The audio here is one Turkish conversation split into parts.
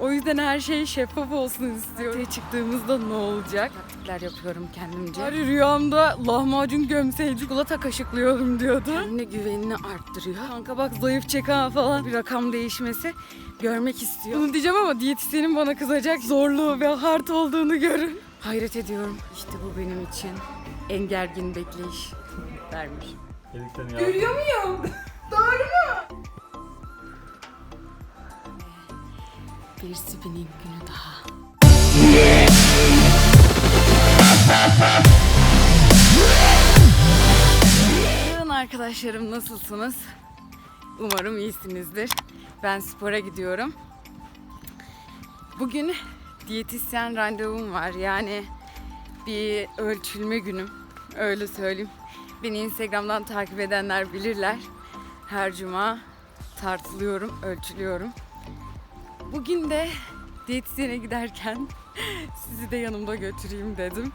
O yüzden her şey şeffaf olsun istiyorum. Ortaya çıktığımızda ne olacak? Taktikler yapıyorum kendimce. Bari rüyamda lahmacun gömseydi çikolata kaşıklıyorum diyordu. Kendine güvenini arttırıyor. Kanka bak zayıf çek ha falan. Bir rakam değişmesi görmek istiyor. Bunu diyeceğim ama diyetisyenim bana kızacak. Zorluğu ve hard olduğunu görün. Hayret ediyorum. İşte bu benim için en gergin bekleyiş vermiş. Görüyor muyum? Doğru Bir spinning günü daha. Merhaba arkadaşlarım nasılsınız? Umarım iyisinizdir. Ben spora gidiyorum. Bugün diyetisyen randevum var. Yani bir ölçülme günüm. Öyle söyleyeyim. Beni Instagram'dan takip edenler bilirler. Her cuma tartılıyorum, ölçülüyorum. Bugün de diyetisyene giderken sizi de yanımda götüreyim dedim.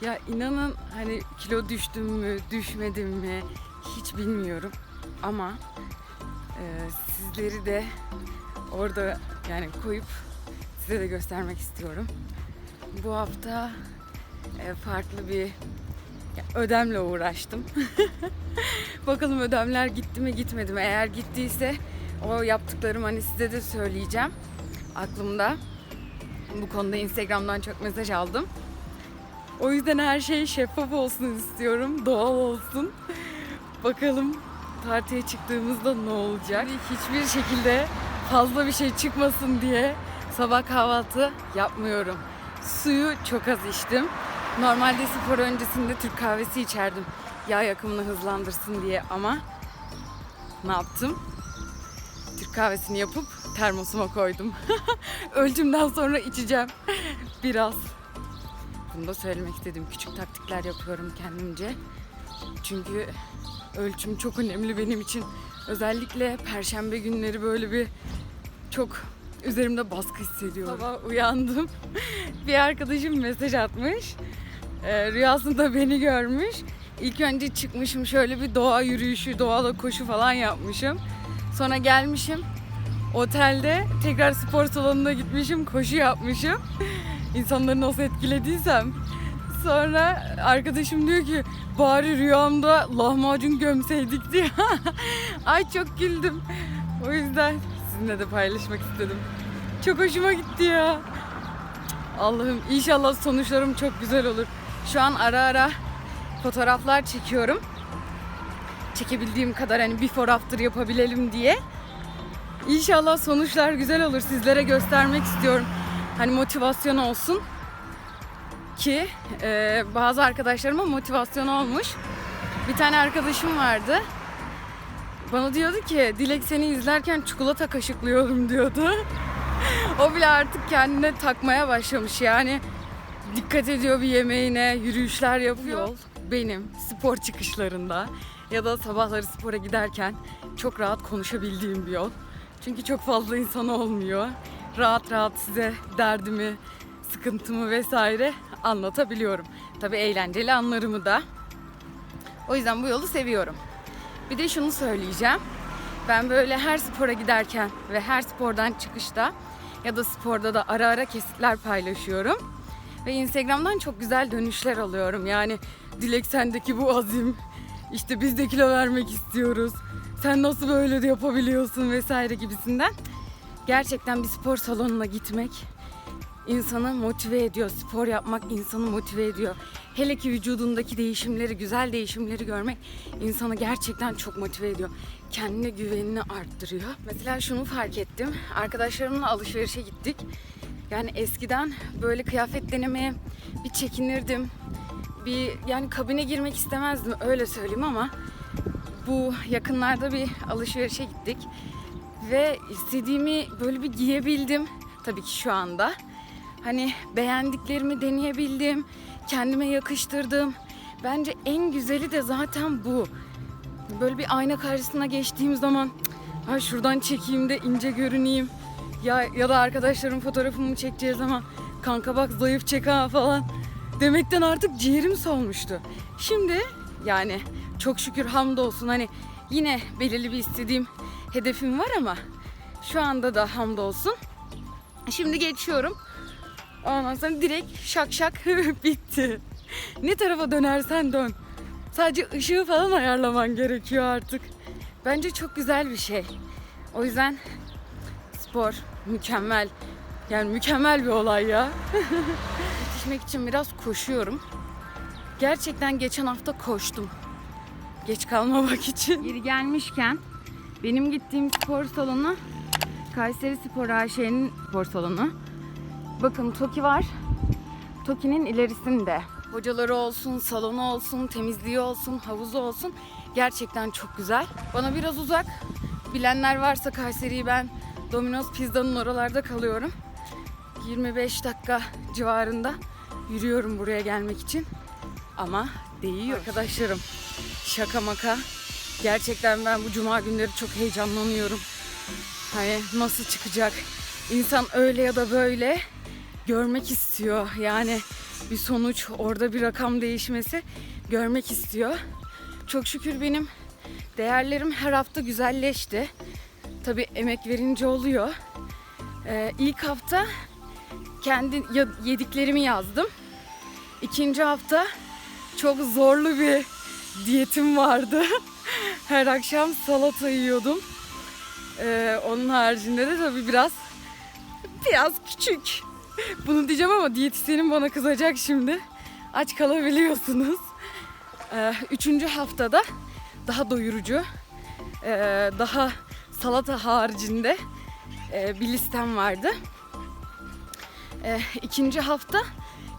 Ya inanın hani kilo düştüm mü, düşmedim mi hiç bilmiyorum. Ama e, sizleri de orada yani koyup size de göstermek istiyorum. Bu hafta e, farklı bir ödemle uğraştım. Bakalım ödemler gitti mi gitmedi mi? Eğer gittiyse o yaptıklarım hani size de söyleyeceğim. Aklımda. Bu konuda Instagram'dan çok mesaj aldım. O yüzden her şey şeffaf olsun istiyorum. Doğal olsun. Bakalım tartıya çıktığımızda ne olacak? Hiçbir şekilde fazla bir şey çıkmasın diye sabah kahvaltı yapmıyorum. Suyu çok az içtim. Normalde spor öncesinde Türk kahvesi içerdim. Yağ yakımını hızlandırsın diye ama ne yaptım? Türk kahvesini yapıp termosuma koydum. Ölçümden sonra içeceğim biraz. Bunu da söylemek istedim. Küçük taktikler yapıyorum kendimce. Çünkü ölçüm çok önemli benim için. Özellikle perşembe günleri böyle bir çok üzerimde baskı hissediyorum. Sabah uyandım. bir arkadaşım mesaj atmış. Ee, rüyasında beni görmüş. İlk önce çıkmışım şöyle bir doğa yürüyüşü, doğada koşu falan yapmışım. Sonra gelmişim. Otelde tekrar spor salonuna gitmişim, koşu yapmışım. İnsanları nasıl etkilediysem. Sonra arkadaşım diyor ki bari rüyamda lahmacun gömseydik diye. Ay çok güldüm. O yüzden sizinle de paylaşmak istedim. Çok hoşuma gitti ya. Allah'ım inşallah sonuçlarım çok güzel olur. Şu an ara ara fotoğraflar çekiyorum. Çekebildiğim kadar hani before after yapabilelim diye. İnşallah sonuçlar güzel olur. Sizlere göstermek istiyorum. Hani motivasyon olsun ki e, bazı arkadaşlarıma motivasyon olmuş. Bir tane arkadaşım vardı. Bana diyordu ki Dilek seni izlerken çikolata kaşıklıyorum diyordu. o bile artık kendine takmaya başlamış yani. Dikkat ediyor bir yemeğine, yürüyüşler yapıyor. Yol benim spor çıkışlarında ya da sabahları spora giderken çok rahat konuşabildiğim bir yol. Çünkü çok fazla insan olmuyor. Rahat rahat size derdimi, sıkıntımı vesaire anlatabiliyorum. Tabii eğlenceli anlarımı da. O yüzden bu yolu seviyorum. Bir de şunu söyleyeceğim. Ben böyle her spora giderken ve her spordan çıkışta ya da sporda da ara ara kesitler paylaşıyorum. Ve Instagram'dan çok güzel dönüşler alıyorum. Yani Dilek sendeki bu azim, işte biz de kilo vermek istiyoruz. Sen nasıl böyle de yapabiliyorsun vesaire gibisinden. Gerçekten bir spor salonuna gitmek insanı motive ediyor. Spor yapmak insanı motive ediyor. Hele ki vücudundaki değişimleri, güzel değişimleri görmek insanı gerçekten çok motive ediyor. Kendine güvenini arttırıyor. Mesela şunu fark ettim. Arkadaşlarımla alışverişe gittik. Yani eskiden böyle kıyafet denemeye bir çekinirdim. Bir yani kabine girmek istemezdim öyle söyleyeyim ama bu yakınlarda bir alışverişe gittik ve istediğimi böyle bir giyebildim tabii ki şu anda. Hani beğendiklerimi deneyebildim, kendime yakıştırdım. Bence en güzeli de zaten bu. Böyle bir ayna karşısına geçtiğim zaman Ay şuradan çekeyim de ince görüneyim. Ya ya da arkadaşlarım fotoğrafımı çekeceği zaman kanka bak zayıf çek ha falan demekten artık ciğerim solmuştu. Şimdi yani çok şükür hamdolsun hani yine belirli bir istediğim hedefim var ama şu anda da hamdolsun Şimdi geçiyorum. Ondan sonra direkt şak şak bitti. Ne tarafa dönersen dön. Sadece ışığı falan ayarlaman gerekiyor artık. Bence çok güzel bir şey. O yüzden spor mükemmel. Yani mükemmel bir olay ya. Yetişmek için biraz koşuyorum. Gerçekten geçen hafta koştum. Geç kalmamak için. Yeri gelmişken benim gittiğim spor salonu Kayseri Spor AŞ'nin spor salonu. Bakın Toki var. Toki'nin ilerisinde. Hocaları olsun, salonu olsun, temizliği olsun, havuzu olsun. Gerçekten çok güzel. Bana biraz uzak. Bilenler varsa Kayseri'yi ben Domino's Pizza'nın oralarda kalıyorum. 25 dakika civarında yürüyorum buraya gelmek için. Ama değiyor arkadaşlarım. Şaka maka. Gerçekten ben bu cuma günleri çok heyecanlanıyorum. Hani nasıl çıkacak? İnsan öyle ya da böyle görmek istiyor. Yani bir sonuç, orada bir rakam değişmesi görmek istiyor. Çok şükür benim değerlerim her hafta güzelleşti. Tabii emek verince oluyor. Ee, ilk hafta kendi yediklerimi yazdım. İkinci hafta çok zorlu bir diyetim vardı. Her akşam salata yiyordum. Ee, onun haricinde de tabii biraz biraz küçük. Bunu diyeceğim ama diyetisyenim bana kızacak şimdi. Aç kalabiliyorsunuz. Ee, üçüncü haftada daha doyurucu, ee, daha salata haricinde ee, bir listem vardı. Ee, ikinci hafta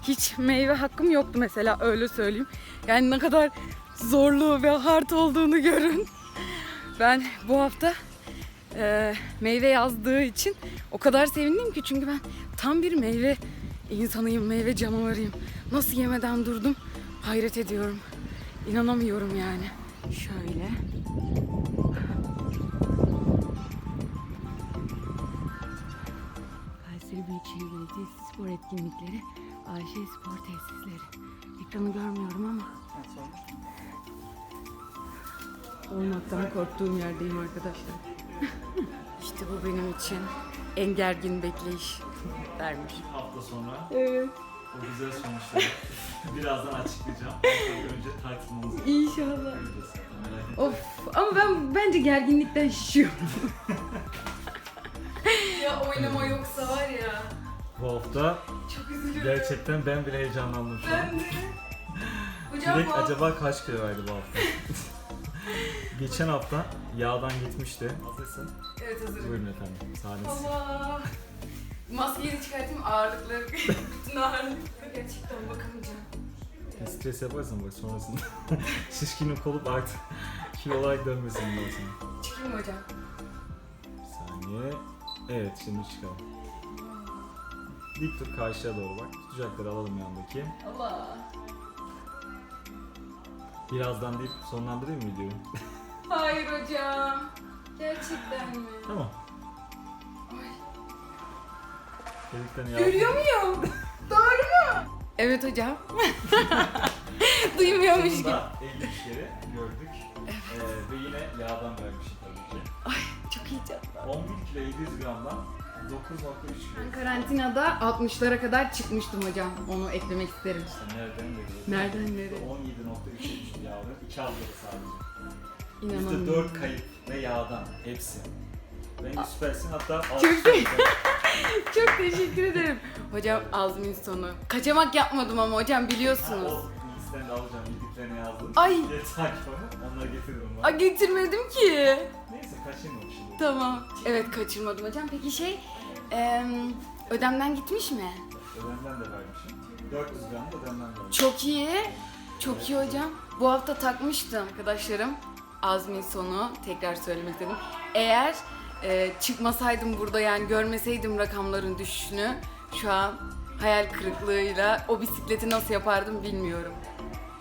hiç meyve hakkım yoktu mesela öyle söyleyeyim. Yani ne kadar zorlu ve hard olduğunu görün. Ben bu hafta e, meyve yazdığı için o kadar sevindim ki çünkü ben tam bir meyve insanıyım, meyve canavarıyım. Nasıl yemeden durdum hayret ediyorum. İnanamıyorum yani. Şöyle. Etkinlikleri AŞ Spor Tesisleri. Ekranı görmüyorum ama. Olmaktan korktuğum yerdeyim arkadaşlar. işte bu benim için en gergin bekleyiş vermiş. hafta sonra Evet. o güzel sonuçları birazdan açıklayacağım. Önce tartılmamız gerekiyor. İnşallah. Of ama ben bence gerginlikten şişiyorum. ya oynama yoksa var ya. Bu hafta Çok üzülürüm. gerçekten ben bile heyecanlandım şu an. Ben de. Hocam Direkt bu acaba kaç kilo verdi bu hafta? Geçen hafta yağdan gitmişti. Hazırsın. Evet hazırım. Buyurun efendim. Sahnesi. Allah. Maskeyi de çıkartayım ağırlıkları. Bütün ağırlıkları gerçekten bakamayacağım. Stres yaparsan bak sonrasında şişkinin olup artık kilo olarak dönmesin sonra. Çıkayım mı hocam? Bir saniye. Evet şimdi çıkalım. Dik dur karşıya doğru bak. Tutacakları alalım yandaki. Allah. Birazdan deyip sonlandırayım mı videoyu? Hayır hocam. Gerçekten mi? tamam. Ay. Dediklerini. Görüyor muyum? Doğru mu? Evet hocam. Duymuyormuş gibi. Sonunda 53 kere gördük. Ee, ve yine yağdan vermişim tabii ki. Çok heyecanlı. 11 kilo 700 gramdan 9.3 kilo. Ben karantinada 60'lara kadar çıkmıştım hocam. Onu eklemek isterim. Nereden de. Nereden nereye? 17.3 yağlı. 2 haftada sadece. İnanamıyorum. %4 kayıp ve yağdan hepsi. Bence süpersin hatta Çok Çok teşekkür ederim. Hocam Azmin sonu. Kaçamak yapmadım ama hocam biliyorsunuz. O listeni de alacağım yediklerini yazdım. Ay. Bir takip ama onları getiririm Aa, ben. getirmedim ki. Neyse kaçırmamış şimdi. Tamam. Evet kaçırmadım hocam. Peki şey em, ödemden gitmiş mi? Ödemden de vermişim. 400 gram da ödemden vermişim. Çok iyi. Çok iyi hocam. Bu hafta takmıştım arkadaşlarım. Azmin sonu tekrar söylemek istedim. Eğer e, çıkmasaydım burada yani görmeseydim rakamların düşüşünü şu an hayal kırıklığıyla o bisikleti nasıl yapardım bilmiyorum.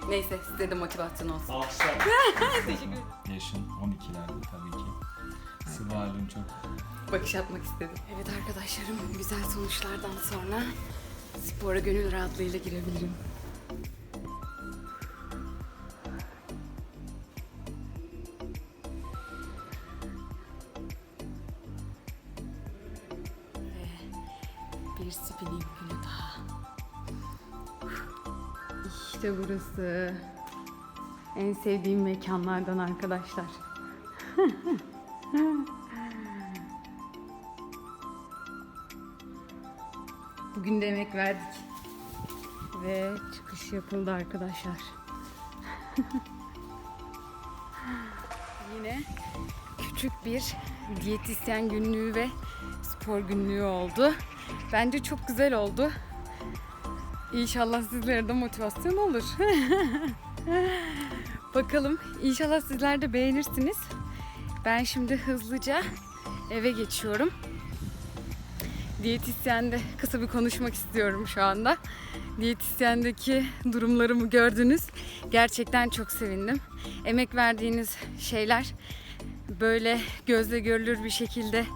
Neyse size de motivasyon olsun. Alkışlar. Teşekkür ederim. Yaşın 12'lerde tabii ki. Sıvı halin çok. Bakış atmak istedim. Evet arkadaşlarım güzel sonuçlardan sonra spora gönül rahatlığıyla girebilirim. Bir spinning günü daha. İşte burası. En sevdiğim mekanlardan arkadaşlar. Bugün de emek verdik. Ve çıkış yapıldı arkadaşlar. Yine küçük bir diyetisyen günlüğü ve spor günlüğü oldu. Bence çok güzel oldu. İnşallah sizlere de motivasyon olur. Bakalım inşallah sizler de beğenirsiniz. Ben şimdi hızlıca eve geçiyorum. Diyetisyende kısa bir konuşmak istiyorum şu anda. Diyetisyendeki durumlarımı gördünüz. Gerçekten çok sevindim. Emek verdiğiniz şeyler böyle gözle görülür bir şekilde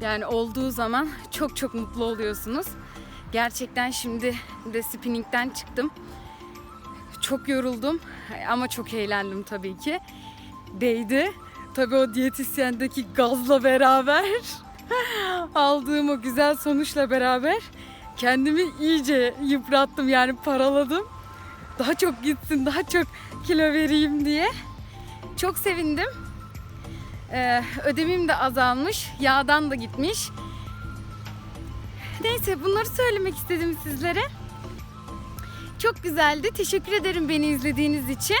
yani olduğu zaman çok çok mutlu oluyorsunuz. Gerçekten şimdi de spinningden çıktım. Çok yoruldum ama çok eğlendim tabii ki. Değdi. Tabii o diyetisyendeki gazla beraber aldığım o güzel sonuçla beraber kendimi iyice yıprattım yani paraladım. Daha çok gitsin, daha çok kilo vereyim diye. Çok sevindim. Ee, ödemim de azalmış, yağdan da gitmiş. Neyse bunları söylemek istedim sizlere. Çok güzeldi. Teşekkür ederim beni izlediğiniz için.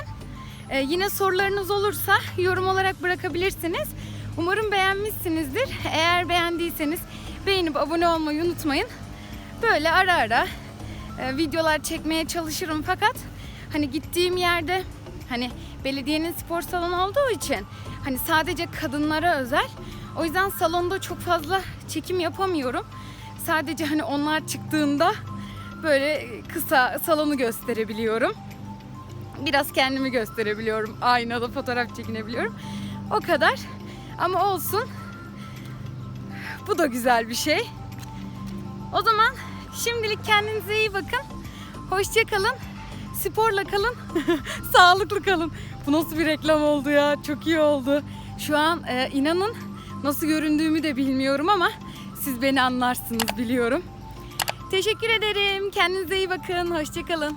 Ee, yine sorularınız olursa yorum olarak bırakabilirsiniz. Umarım beğenmişsinizdir. Eğer beğendiyseniz beğenip abone olmayı unutmayın. Böyle ara ara e, videolar çekmeye çalışırım fakat hani gittiğim yerde hani belediyenin spor salonu olduğu için hani sadece kadınlara özel. O yüzden salonda çok fazla çekim yapamıyorum. Sadece hani onlar çıktığında böyle kısa salonu gösterebiliyorum. Biraz kendimi gösterebiliyorum. Aynada fotoğraf çekinebiliyorum. O kadar. Ama olsun. Bu da güzel bir şey. O zaman şimdilik kendinize iyi bakın. Hoşça kalın. Sporla kalın. Sağlıklı kalın. Bu nasıl bir reklam oldu ya? Çok iyi oldu. Şu an e, inanın nasıl göründüğümü de bilmiyorum ama siz beni anlarsınız biliyorum. Teşekkür ederim. Kendinize iyi bakın. Hoşça kalın.